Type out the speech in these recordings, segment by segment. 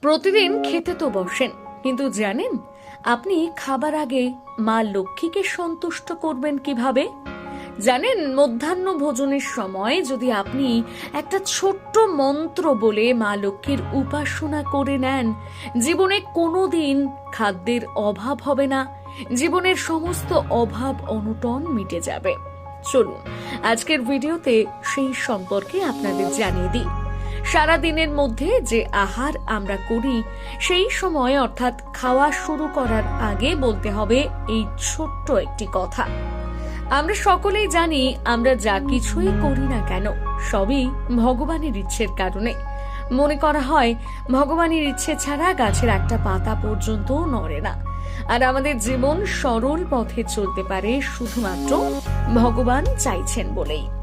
প্রতিদিন খেতে তো বসেন। কিন্তু জানেন, আপনি খাবার আগে মা লক্ষ্মীকে সন্তুষ্ট করবেন কীভাবে? জানেন, মধ্যাহ্ন ভোজনের সময় যদি আপনি একটা ছোট্ট মন্ত্র বলে মা লক্ষ্মীর উপাসনা করে নেন, জীবনে কোনো দিন খাদ্যের অভাব হবে না। জীবনের সমস্ত অভাব অনটন মিটে যাবে। চলুন, আজকের ভিডিওতে সেই সম্পর্কে আপনাদের জানিয়ে দিই। সারা দিনের মধ্যে যে আহার আমরা করি, সেই সময় অর্থাৎ খাওয়া শুরু করার আগে বলতে হবে এই ছোট্ট একটি কথা। আমরা সকলেই জানি আমরা যা কিছুই করি না কেন, সবই ভগবানের ইচ্ছের কারণে। মনে করা হয়, ভগবানের ইচ্ছে ছাড়া গাছের একটা পাতা পর্যন্ত নড়ে না। আর আমাদের জীবন সরল পথে চলতে পারে শুধুমাত্র ভগবান চাইছেন বলেই।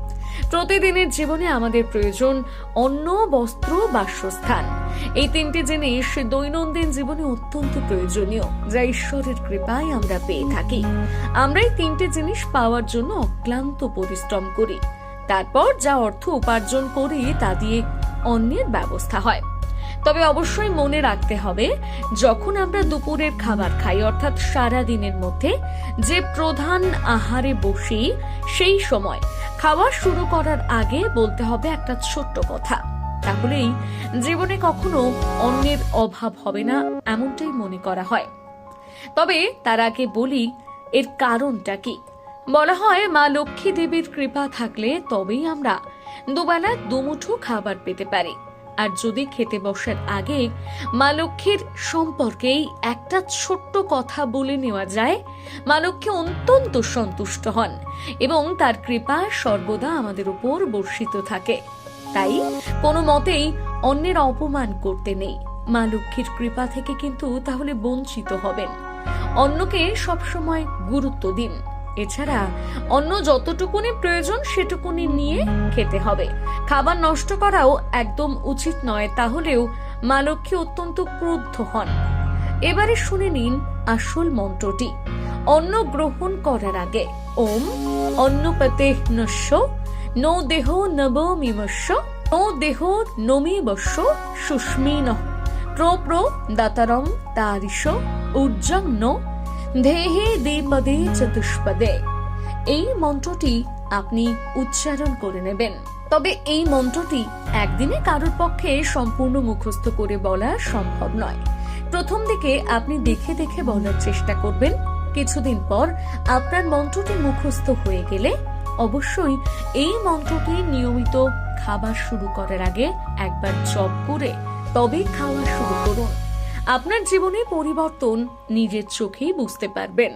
প্রতিদিনের জীবনে আমাদের প্রয়োজন অন্ন, বস্ত্র, বাসস্থান। এই তিনটি জিনিস দৈনন্দিন জীবনে অত্যন্ত প্রয়োজনীয়, যা ঈশ্বরের কৃপায় আমরা পেয়ে থাকি। আমরা এই তিনটি জিনিস পাওয়ার জন্য অক্লান্ত পরিশ্রম করি। তারপর যা অর্থ উপার্জন করি, তা দিয়ে অন্যের ব্যবস্থা হয়। তবে অবশ্যই মনে রাখতে হবে, যখন আমরা দুপুরের খাবার খাই, অর্থাৎ সারা দিনের মধ্যে, যে প্রধান আহারে বসি, সেই সময় খাওয়া শুরু করার আগে বলতে হবে একটা ছোট্ট কথা। তাহলেই জীবনে কখনো অন্যের অভাব হবে না, এমনটাই মনে করা হয়। তবে তার আগে বলি, এর কারণটা কি? বলা হয় মা লক্ষ্মী দেবীর কৃপা থাকলে তবেই আমরা দুবেলা দুমুঠো খাবার পেতে পারি। আর যদি খেতে বসার আগে মা লক্ষ্মীর সম্পর্কেই একটা ছোট্ট কথা বলে নেওয়া যায়, মা লক্ষ্মী অত্যন্ত সন্তুষ্ট হন এবং তার কৃপা সর্বদা আমাদের উপর বর্ষিত থাকে। তাই কোনো মতেই অন্যের অপমান করতে নেই। মা লক্ষ্মীর কৃপা থেকে কিন্তু তাহলে বঞ্চিত হবেন। অন্যকে সবসময় গুরুত্ব দিন। এছাড়া অন্য যতটুকুনি প্রয়োজন সেটুকুনি নিয়ে খেতে হবে। খাবার নষ্ট করাও একদম উচিত নয়, তাহলেও মা লক্ষ্মী অত্যন্ত ক্রুদ্ধ হন। এবারে শুনে নিন আসল মন্ত্রটি। অন্ন গ্রহণ করার আগে ওম অন্নপতে নস্য, নো দেহ নব মিমস্য নো দেহ নমি বস্য সুস্মিন। প্রো প্রো দাতারং তারিশ উজ্জং নো দেহে দ্বিপদে চতুষ্পদে। এই মন্ত্রটি আপনি উচ্চারণ করে নেবেন। তবে এই মন্ত্রটি একদিনে কারোর পক্ষে সম্পূর্ণ মুখস্থ করে বলা সম্ভব নয়। প্রথম দিকে আপনি দেখে দেখে বলার চেষ্টা করবেন। কিছুদিন পর আপনার মন্ত্রটি মুখস্থ হয়ে গেলে অবশ্যই এই মন্ত্রটি নিয়মিত খাবার শুরু করার আগে একবার জপ করে তবে খাওয়া শুরু করুন। আপনার জীবনে পরিবর্তন নিজের চোখেই বুঝতে পারবেন।